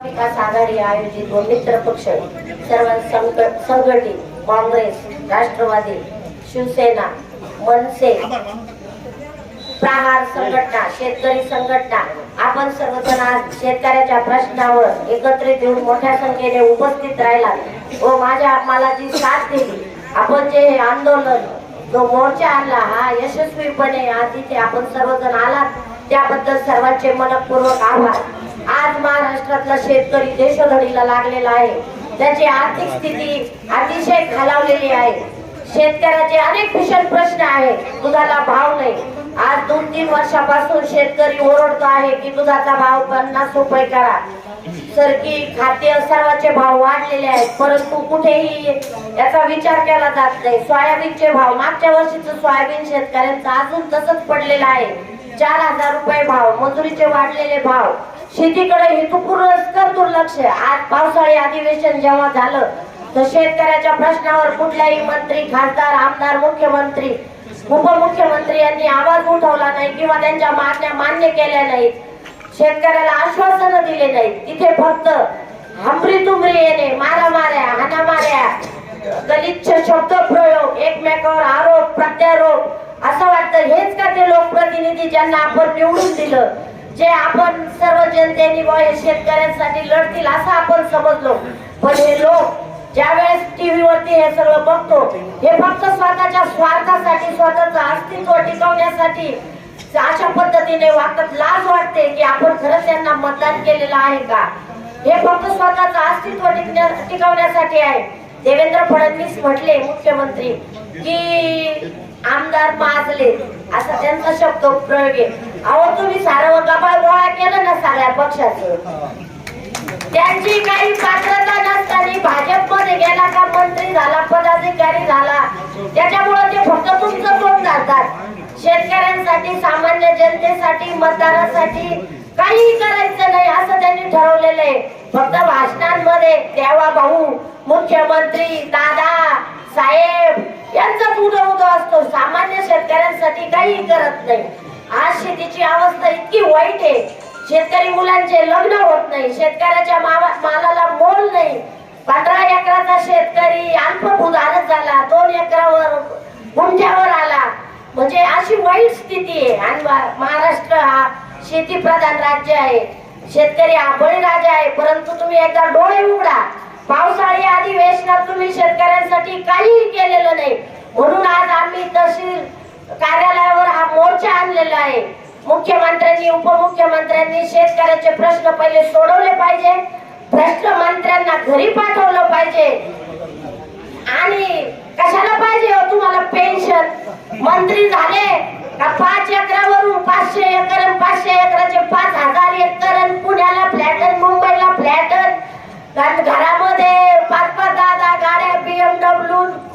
विकास आघाडी आयोजित व मित्र पक्ष सर्व संघटित काँग्रेस राष्ट्रवादी शिवसेना मनसे प्रहार संघटना शेतकरी संघटना आपण सर्वजण आज शेतकऱ्याच्या प्रश्नावर एकत्रित येऊन मोठ्या संख्येने उपस्थित राहिला व माझ्या मला जी साथ दिली आपण जे हे आंदोलन जो मोर्चा आणला हा यशस्वीपणे आज इथे आपण सर्वजण आलात त्याबद्दल सर्वांचे मनपूर्वक आभार. आज महाराष्ट्रातला शेतकरी देशोधडीला लागलेला आहे. त्याची आर्थिक स्थिती अतिशय खालावलेली आहे. शेतकऱ्याचे अनेक भीषण प्रश्न आहेत. दुधाला भाव नाही. आज दोन तीन वर्षापासून शेतकरी ओरडतो आहे की दुधाचा भाव पन्नास रुपये करा. सरकी खाद्य सर्वाचे भाव वाढलेले आहेत. परंतु कुठेही याचा विचार केला जात नाही. सोयाबीनचे भाव मागच्या वर्षीचं सोयाबीन शेतकऱ्यांचं अजून तसंच पडलेला आहे. चार हजार रुपये भाव मजुरीचे वाढलेले भाव. शेतीकडे हेतुपूर्वक दुर्लक्ष आज पावसाळी अधिवेशन जेव्हा झालं तर शेतकऱ्याच्या प्रश्नावर कुठल्याही मंत्री खासदार आमदार मुख्यमंत्री उपमुख्यमंत्री यांनी आवाज उठवला नाही किंवा त्यांच्या मागण्या मान्य केल्या नाहीत. शेतकऱ्याला आश्वासन दिले नाहीत. तिथे फक्त हमरी तुमरी येणे मारामाऱ्या हाणामाऱ्या गलिच्छ शब्द प्रयोग एकमेकावर आरोप प्रत्यारोप असं वाटतं. हेच का ते लोकप्रतिनिधी ज्यांना आपण निवडून दिलं? जे आपण सर्व जनतेने हे शेतकऱ्यांसाठी लढतील असं आपण समजलो. पण हे लोक ज्यावेळेस टीव्ही वरती हे सगळं बघतो हे फक्त स्वतःच्या स्वार्थासाठी स्वतःच अस्तित्व टिकवण्यासाठी अशा पद्धतीने वागतात लाज वाटते की आपण खरंच त्यांना मतदान केलेलं आहे का? हे फक्त स्वतःच अस्तित्व टिकवण्यासाठी आहे. देवेंद्र फडणवीस म्हटले मुख्यमंत्री की आमदार माजले असा त्यांचा शब्द प्रयोग आहे. अहो तुम्ही सारं गबाळ गोळा केलं ना सगळ्या पक्षाचं? त्यांची काही पात्रता नसताना भाजपमध्ये गेला का मंत्री झाला पदाधिकारी झाला त्याच्यामुळे ते फक्त तुमचं तोंड जातात शेतकऱ्यांसाठी सामान्य जनतेसाठी मतदारासाठी काहीही करायचं नाही असं त्यांनी ठरवलेलं आहे. फक्त भाषणांमध्ये देवा भाऊ मुख्यमंत्री दादा साहेब यांचाच उदो उदो असतो. सामान्य शेतकऱ्यांसाठी काहीही करत नाही. शेतीची अवस्था इतकी वाईट आहे. शेतकरी मुलांचे लग्न होत नाही शेतकऱ्याच्या मालाला मोल नाही. पंधरा एकराचा शेतकरी अल्पभूधारक झाला दोन एकरावर गुंठ्यावर आला. म्हणजे अशी वाईट स्थिती आहे. आणि महाराष्ट्र हा शेती प्रधान राज्य आहे. शेतकरी हा बळीराजा आहे. परंतु तुम्ही एकदा डोळे उघडा. पावसाळी अधिवेशनात तुम्ही शेतकऱ्यांसाठी काहीही केलेलं नाही. म्हणून कार्यालयावर हा मोर्चा आणलेला आहे. मुख्यमंत्र्यांनी उपमुख्यमंत्र्यांनी शेतकऱ्याचे प्रश्न पहिले सोडवले पाहिजे. प्रश्न मंत्र्यांना घरी पाठवलं पाहिजे. आणि कशाला पाहिजे हो तुम्हाला पेन्शन? मंत्री झाले का पाच एकरावरून पाचशे एकर पाचशे एकराचे पाच हजार एकर पुण्याला फ्लॅट मुंबईला फ्लॅट घरामध्ये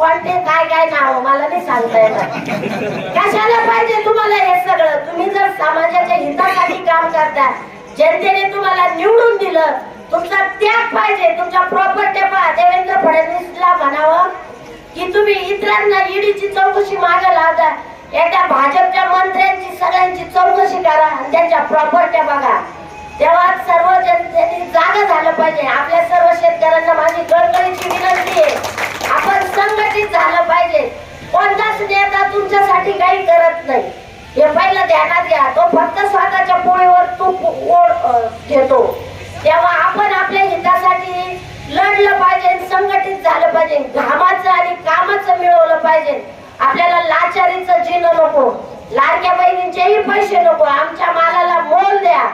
कोणते काय काय नाव मला नाही सांगता येणार कशाला पाहिजे तुम्हाला हे सगळं? तुम्ही जर समाजाच्या हितासाठी काम करता जनतेने तुम्हाला निवडून दिलं तुमचा त्याग पाहिजे तुमच्या प्रॉपर्टी पहा. देवेंद्र फडणवीसला म्हणावं की तुम्ही इतरांना ईडीची चौकशी मागे लावता. एकदा भाजपच्या मंत्र्यांची सगळ्यांची चौकशी करा आणि त्यांच्या प्रॉपर्ट्या बघा तेव्हा सर्व जनतेने जागा झालं पाहिजे आपल्या सर्व शेतकऱ्यांना माझी कळकळीची विनंती आहे आपण संघटित झालं पाहिजे कोणताच नेता तुमच्यासाठी काही करत नाही. हे पहिलं ध्यानात घ्या. तो फक्त स्वतःच्या पोळीवर तूप ओढ घेतो. तेव्हा आपण आपल्या हितासाठी लढलं पाहिजे संघटित झालं पाहिजे घामाचं आणि कामाचं मिळवलं पाहिजे. आपल्याला लाचारीचं जिणं नको. लाडक्या बहिणींचेही पैसे नको. आमच्या मालाला मोल द्या.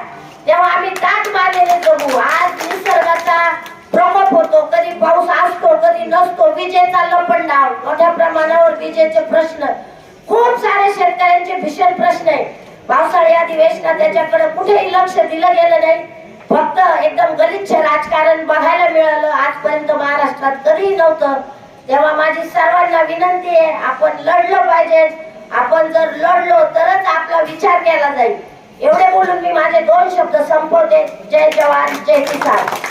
तेव्हा आम्ही ताट मारलेले जगू. आज निसर्गाचा प्रकोप होतो. कधी पाऊस असतो कधी नसतो. विजेचा लपंडाव. मोठ्या प्रमाणावर विजेचे प्रश्न. खूप सारे शेतकऱ्यांचे भीषण प्रश्न आहे. पावसाळी अधिवेशनात त्याच्याकडे कुठेही लक्ष दिलं गेलं नाही. फक्त एकदम गलिच्छ राजकारण बघायला मिळालं. आजपर्यंत महाराष्ट्रात कधीही नव्हतं. तेव्हा माझी सर्वांना विनंती आहे आपण लढलं पाहिजे. आपण जर लढलो तरच आपला विचार केला जाईल. एवढे बोलून मी माझे दोन शब्द संपवते. जय जवान जय किसान.